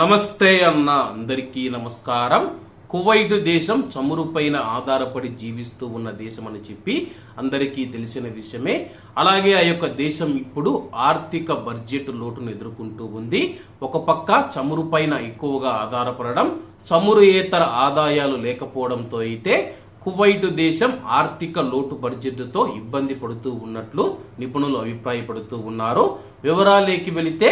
నమస్తే అన్న అందరికీ నమస్కారం. కువైట్ దేశం చమురు పైన ఆధారపడి జీవిస్తూ ఉన్న దేశం అని చెప్పి అందరికీ తెలిసిన విషయమే. అలాగే ఆ యొక్క దేశం ఇప్పుడు ఆర్థిక బడ్జెట్ లోటును ఎదుర్కొంటూ ఉంది. ఒక పక్క చమురు పైన ఎక్కువగా ఆధారపడడం చమురు ఏతర ఆదాయాలు లేకపోవడంతో అయితే కువైట్ దేశం ఆర్థిక లోటు బడ్జెట్తో ఇబ్బంది పడుతూ ఉన్నట్లు నిపుణులు అభిప్రాయపడుతూ ఉన్నారు. వివరాలేకి వెళితే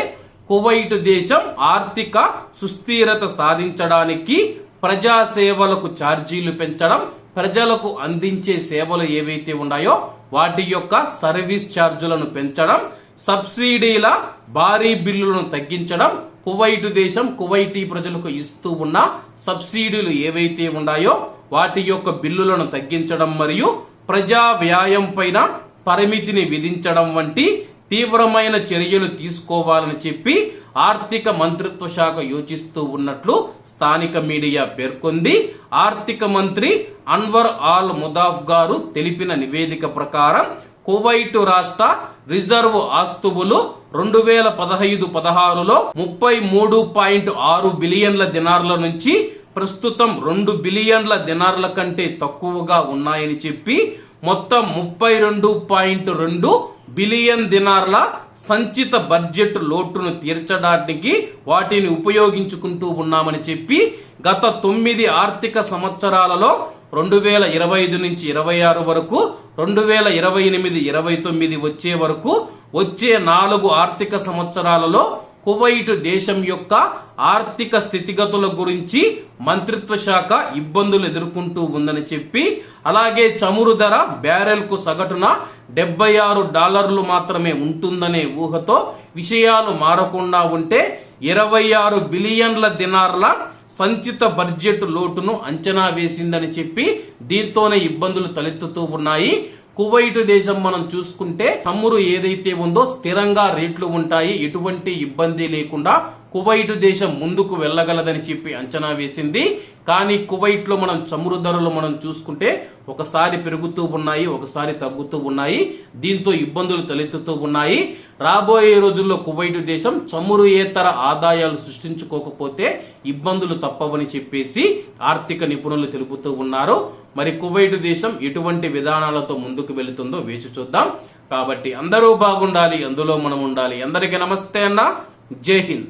కువైట్ దేశం ఆర్థిక సుస్థిరత సాధించడానికి ప్రజా సేవలకు ఛార్జీలు పెంచడం ప్రజలకు అందించే సేవలు ఏవైతే ఉన్నాయో వాటి యొక్క సర్వీస్ ఛార్జీలను పెంచడం సబ్సిడీల భారీ బిల్లులను తగ్గించడం కువైట్ దేశం కువైటీ ప్రజలకు ఇస్తూ ఉన్న సబ్సిడీలు ఏవైతే ఉన్నాయో వాటి యొక్క బిల్లులను తగ్గించడం మరియు ప్రజా వ్యాయం పైన పరిమితిని విధించడం వంటి తీవ్రమైన చర్యలు తీసుకోవాలని చెప్పి ఆర్థిక మంత్రిత్వ శాఖ యోచిస్తూ ఉన్నట్లు స్థానిక మీడియా పేర్కొంది. ఆర్థిక మంత్రి అన్వర్ ఆల్ ముదాఫ్ గారు తెలిపిన నివేదిక ప్రకారం కువైట్ రాష్ట్ర రిజర్వ్ ఆస్తువులు రెండు వేల పదహైదు పదహారులో ముప్పై మూడు పాయింట్ ఆరు బిలియన్ల దినార్ల నుంచి ప్రస్తుతం రెండు బిలియన్ల దినార్ల కంటే తక్కువగా ఉన్నాయని చెప్పి మొత్తం ముప్పై రెండు పాయింట్ రెండు బిలియన్ దినార్ల సంచిత బడ్జెట్ లోటును తీర్చడానికి వాటిని ఉపయోగించుకుంటూ ఉన్నామని చెప్పి గత తొమ్మిది ఆర్థిక సంవత్సరాలలో రెండు వేల ఇరవై ఐదు నుంచి ఇరవై ఆరు వరకు రెండు వేల ఇరవై ఎనిమిది ఇరవై తొమ్మిది వచ్చే వరకు వచ్చే నాలుగు ఆర్థిక సంవత్సరాలలో కువైట్ దేశం యొక్క ఆర్థిక స్థితిగతుల గురించి మంత్రిత్వ శాఖ ఇబ్బందులు ఎదుర్కొంటూ ఉందని చెప్పి అలాగే చమురు ధర బ్యారెల్కు సగటున డెబ్బై ఆరు డాలర్లు మాత్రమే ఉంటుందనే ఊహతో విషయాలు మారకుండా ఉంటే ఇరవై ఆరు బిలియన్ల దినార్ల సంచిత బడ్జెట్ లోటును అంచనా వేసిందని చెప్పి దీంతోనే ఇబ్బందులు తలెత్తుతూ ఉన్నాయి. కువైట్ దేశం మనం చూసుకుంటే చమురు ఏదైతే ఉందో స్థిరంగా రేట్లు ఉంటాయి. ఎటువంటి ఇబ్బంది లేకుండా కువైట్ దేశం ముందుకు వెళ్ళగలదని చెప్పి అంచనా వేసింది. కానీ కువైట్లో మనం చమురు ధరలు మనం చూసుకుంటే ఒకసారి పెరుగుతూ ఉన్నాయి ఒకసారి తగ్గుతూ ఉన్నాయి. దీంతో ఇబ్బందులు తలెత్తుతూ ఉన్నాయి. రాబోయే రోజుల్లో కువైట్ దేశం చమురు ఏతర ఆదాయాలు సృష్టించుకోకపోతే ఇబ్బందులు తప్పవని చెప్పేసి ఆర్థిక నిపుణులు తెలుపుతూ ఉన్నారు. మరి కువైట్ దేశం ఎటువంటి విధానాలతో ముందుకు వెళుతుందో వేచి చూద్దాం. కాబట్టి అందరూ బాగుండాలి అందులో మనం ఉండాలి. అందరికీ నమస్తే అన్న. జై హింద్.